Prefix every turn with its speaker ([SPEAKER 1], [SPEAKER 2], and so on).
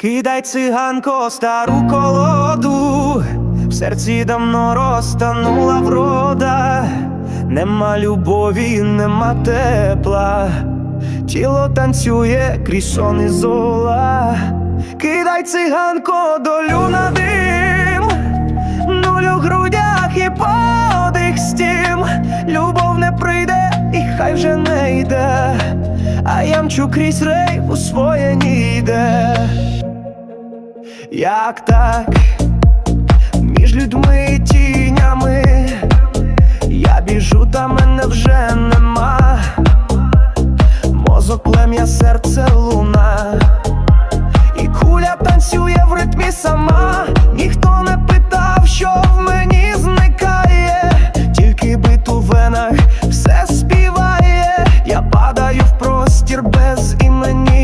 [SPEAKER 1] Кидай циганко стару колоду, в серці давно розтанула врода, нема любові, нема тепла, тіло танцює крізь сон і зола. Кидай циганко долю на дим, нуль у грудях і подих стім, любов не прийде, і хай вже не йде, а я мчу крізь рейв у своє ніде як так, між людьми і тінями, я біжу, та мене вже нема, мозок плем'я, серце луна, і куля танцює в ритмі сама, ніхто не питав, що в мені зникає, тільки бит у венах все співає, я падаю в простір без імені.